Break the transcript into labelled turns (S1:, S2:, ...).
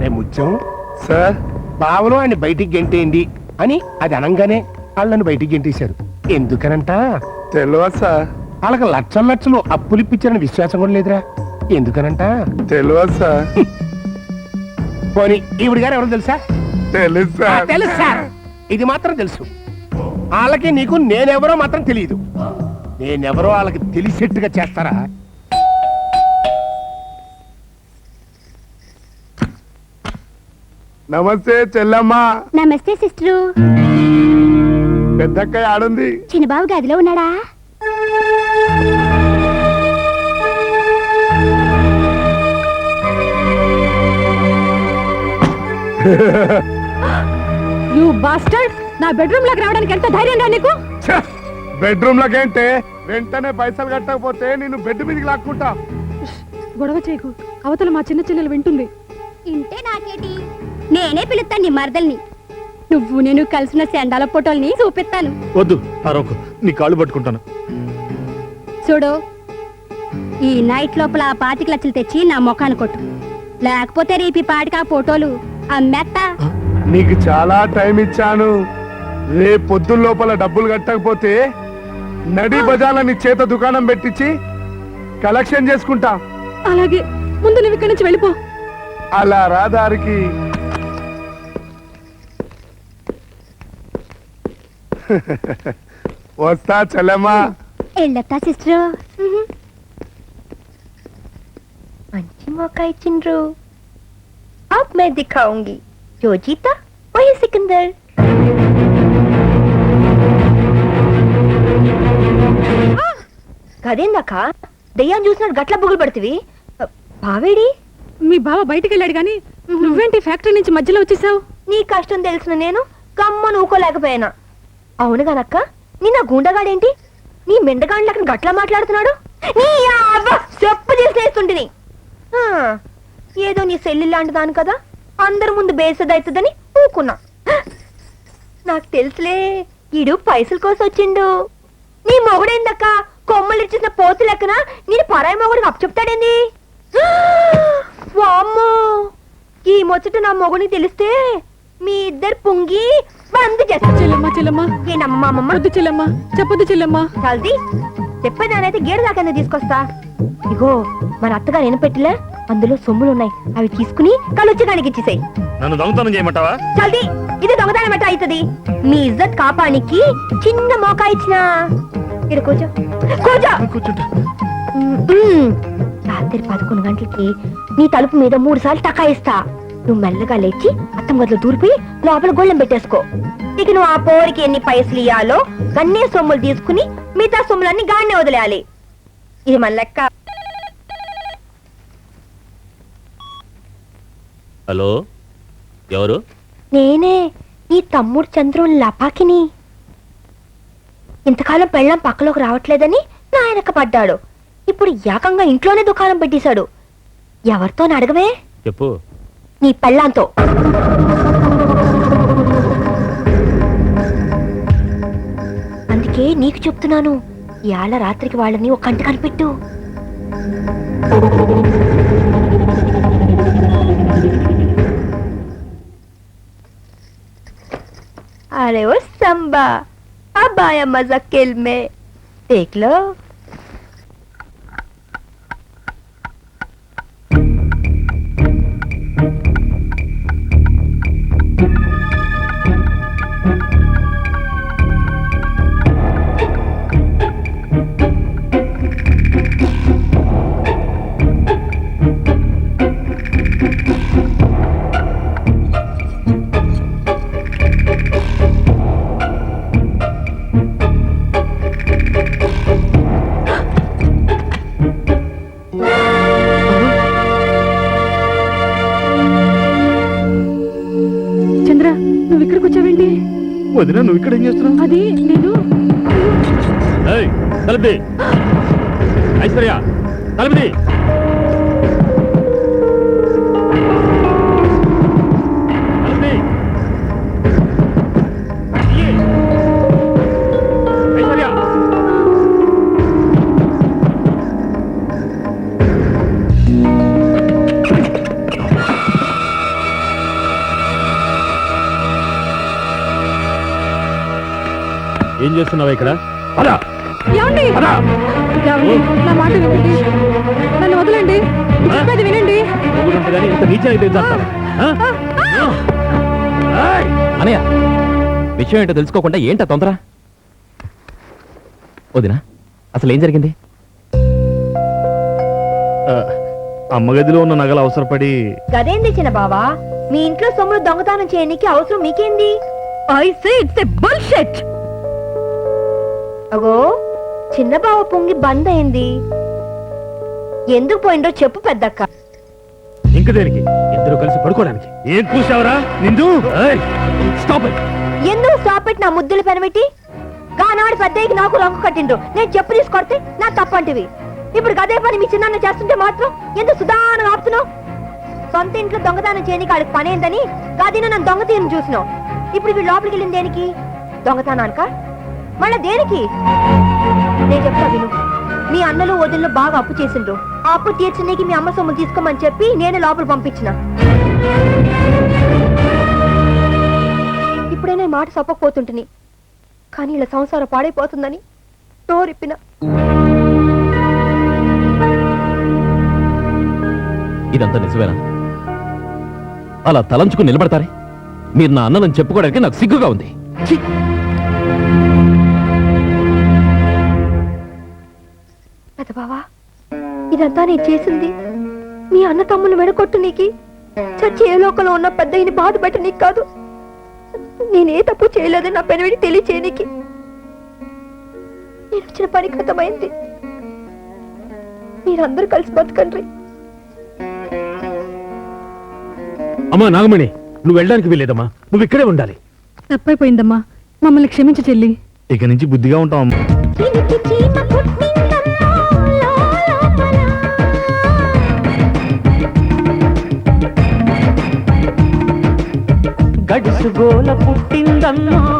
S1: రే ముత్యం
S2: సార్
S1: బావలో ఆయన బయటికి గెంటేయండి అని అది అనంగానే వాళ్ళని బయటికి గెంటేశారు. ఎందుకనంట?
S2: తెలియదు సార్.
S1: వాళ్ళకి లక్షల లక్షలు అప్పులు ఇప్పించారని విశ్వాసం కూడా లేదురా. ఎందుకనంట?
S2: తెలియదు సార్.
S1: పోనీ ఈవిడ గారు ఎవరో తెలుసా?
S2: తెలుసు
S1: ఆ,
S2: సార్.
S1: తెలుసు సార్. ఇది మాత్రం తెలుసు. వాళ్ళకి నీకు నేనెవరో మాత్రం తెలియదు. నేనెవరో వాళ్ళకి తెలిసేట్టుగా చేస్తారా?
S2: నమస్తే చెల్లమ్మ.
S3: నమస్తే సిస్టరు.
S2: పెద్దక్కయ్య ఆడుంది.
S3: చిన్నబాబు గదిలో ఉన్నాడా?
S4: యూ బాస్టర్డ్ నా బెడ్రూమ్లోకి రావడానికి ఎంత ధైర్యం రా నీకు?
S2: బెడ్రూమ్ లకేంటే వెంటనే పైసలు కట్టకపోతే నేను బెడ్ మీదకి లాక్కుంటా.
S4: గొడవ చేయకు. అవతల మా చిన్న చెల్లెలు వింటుంది.
S3: ఇంటే నాకేటి? నేనే పిలుస్తాను నీ మరదల్ని.
S4: నువ్వు నేను కలిసిన సెండాల ఫోటోల్ని చూపిస్తాను
S5: వద్దు అరవకు నీ కాళ్ళు పట్టుకుంటాను.
S3: చూడు ఈ నైట్ లోపల ఆ పాతిక లక్షలు తెచ్చి నా ముఖాన్ని కొట్టు. లేకపోతే రేపు ఈ పాటికి ఆ ఫోటోలు అమ్మేత్తా.
S2: నీకు చాలా టైం ఇచ్చాను. రే పొద్దున్న లోపల డబ్బులు కట్టకపోతే నడి బజార్ల నీ చేత దుకాణం పెట్టించి కలెక్షన్ చేసుకుంటా.
S4: అలాగే ముందు నువ్వు ఇక్కడి నుంచి వెళ్ళిపో.
S2: అలా రా వస్తా చెల్లెమ్మా.
S3: వెళ్ళత్తా సిస్టర్? మంచి మోకా ఇచ్చిండ్రు ఆప్ మే దిఖాਉਂగి యోజిత వహీ సికందర్. కదేందాక దయ్యాన్ని చూసినట్టు గట్ల బుగులు పడుతుంది బావేడి?
S4: మీ బావ బయటికి వెళ్ళాడు కానీ నువ్వేంటి ఫ్యాక్టరీ నుంచి మధ్యలో వచ్చేసావు?
S3: నీ కష్టం తెలిసిన నేను కమ్మను ఊకోలేకపోయినా? అవును గానక్క. నిన్న గూండగాడేంటి? నీ మెండగాండ్లకి గట్లా మాట్లాడుతున్నాడు? నీ అవ్వ చెప్పు చేసేస్తుంటిని ఏదో నీ సెల్లి లాంటి దాని కదా? అందరి ముందు బేసదవుతుందని ఊకున్నా. నాకు తెలుసులే ఈడు పైసల కోసం వచ్చిండు నీ మొగుడేందక్క? కొమ్మలు ఇచ్చిన పోతు లెక్కన నేను పరాయి మొగుడికి అప్పచెప్తాడేంది? వామ్మో! ఈ ముచ్చట నా మొగుడిని తెలిస్తే మీ ఇద్దరు పొంగి బంద్ చేస్తారు
S4: చెల్లెమ్మ చెల్లెమ్మ.
S3: ఏనమ్మా అమ్మమ్మ.
S4: వద్దు చెల్లెమ్మ. చెప్పొద్దు చెల్లెమ్మ.
S3: చల్ది చెప్పేదానైతే గేడు దాకా తీసుకొస్తా? ఇగో మన అత్తగారు నేను పెట్టిలే? అందులో సొమ్ములు ఉన్నాయి అవి తీసుకుని కళ్ళొచ్చడానికి ఇచ్చేసాయి.
S5: నన్ను దొంగతనం చేయమంటావా?
S3: చల్ది ఇది దొంగతనం ఎట్ట అవుతుంది. మీ ఇజ్జత్ కాపానికి చిన్న మోకా ఇచ్చిన. ఇక్కడ కూర్చో. కూర్చో.
S5: కూర్చుంటా.
S3: మ్మ్. రాత్రి పదకొండు గంటలకి నీ తలుపు మీద మూడు సార్లు టకాయిస్తా నువ్వు మెల్లగా లేచి అత్తం గదిలో దూరిపోయి లోపల గొళ్ళెం పెట్టేసుకో. ఇక నువ్వు ఆ పోరికి ఎన్ని పైసలు ఇయ్యాలో గన్నే సొమ్ములు తీసుకుని మిగతా సొమ్ములన్నీ గాన్నే వదిలేయాలి. ఇది మన లెక్క.
S5: హలో? ఎవరు?
S3: నేనే నీ తమ్ముడు చంద్రుని లపాకిని. ఇంతకాలం పెళ్ళం పక్కలోకి రావట్లేదని నా ఆయనక పడ్డాడు. ఇప్పుడు ఏకంగా ఇంట్లోనే దుకాణం పెట్టేశాడు. ఎవరితో అడగవే?
S5: చెప్పు.
S3: నీ పెళ్ళాంతో అందుకే నీకు చెప్తున్నాను ఇవాళ రాత్రికి వాళ్ళని ఒక కంట కనిపెట్టు अरे ओ संबा अब आया मजा खेल में देख लो
S4: చంద్ర నువ్వు ఇక్కడికి వచ్చావేంటి?
S5: వదిన నువ్వు ఇక్కడ ఏం చేస్తున్నావు?
S4: అది నేను
S5: తలపి ఐశ్వర్య తలపి ఏం చేస్తున్నావా ఇక్కడ? అలా
S4: ఏమండి?
S5: అలా
S4: ఏమండి? నా మాట వినండి. నన్ను వదలండి. చెప్పేది వినండి.
S5: కానీ ఇంత నీచానికి దిగుతావా? ఆ? ఏయ్!
S6: అనయ్య విషయం ఏంటో తెలుసుకోకుండా ఏంటా తొందర? వదినా అసలు ఏం జరిగింది?
S5: ఆ, అమ్మగదిలో ఉన్న నగలు అవసరపడి
S3: గదేంది చిన్న బావా మీ ఇంట్లో సొమ్ములు దొంగతనం చేయడానికి అవసరం మీకేంది?
S4: I say it's a bullshit
S3: అగో చిన్న బావ పొంగి బంద్ అయింది ఎందుకు పోయిందో చెప్పు పెద్దక్క.
S5: ఇంక దేనికి? ఇద్దరు కలిసి పడుకోవడానికి. ఏం కూసావరా నిందు? స్టాప్
S3: ఎందుకు స్టాప్ పెట్టి నా ముద్దులు పెనబెట్టి గానాడు పెద్దయ్యకి నాకు రంగు కట్టిండ్రు. నేను చెప్పు తీసుకొడితే నా తప్పంటివి. ఇప్పుడు గదే పని మీ చిన్న చేస్తుంటే మాత్రం ఎందుకు సుదానం ఆపుతున్నావు? సొంత ఇంట్లో దొంగతనం చేయని కాడికి పని ఏందని గాదిన నన్ను దొంగ తీరును చూసినావు. ఇప్పుడు వీళ్ళు లోపలికి వెళ్ళింది దేనికి? దొంగతనానిక? మళ్ళా దేనికి? నేను చెప్తా విను. మీ అన్నలు వదిళ్ళు బాగా అప్పు చేసిండ్రు. ఆ అప్పు తీర్చడానికి మీ అమ్మ సొమ్ము తీసుకోమని చెప్పి నేను లోపల పంపించిన. ఇప్పుడైనా ఈ మాట చెప్పకపోతుంటుని కానీ ఇలా సంసారం పాడైపోతుందని నోరిప్పిన.
S6: ఇదంతా నిజమేనా? అలా తలంచుకుని నిలబడతారే? మీరు నా అన్నదని చెప్పుకోవడానికి నాకు సిగ్గుగా ఉంది. ఛీ!
S3: పెద్ద బావా? ఇదంతా నేను చేసింది. మీ అన్న తమ్ములు వెడగొట్టు నీకి. చచ్చి ఏ లోకంలో ఉన్న పెద్దయిని బాధ పెట్ట నీకు కాదు. నేనే తప్పు చేయలేదని నా పెనవిడి తెలియచేయనికి నేను వచ్చిన పని కథమైంది. మీరందరూ కలిసి బతకండ్రి
S5: అమ్మా నాగమణి నువ్వు వెళ్ళడానికి వెళ్ళేదమ్మా నువ్వు ఇక్కడే ఉండాలి.
S4: తప్పైపోయిందమ్మా. మమ్మల్ని క్షమించు చెల్లి.
S5: ఇక నుంచి బుద్ధిగా ఉంటావు
S7: గోల పుట్టిందమ్మా.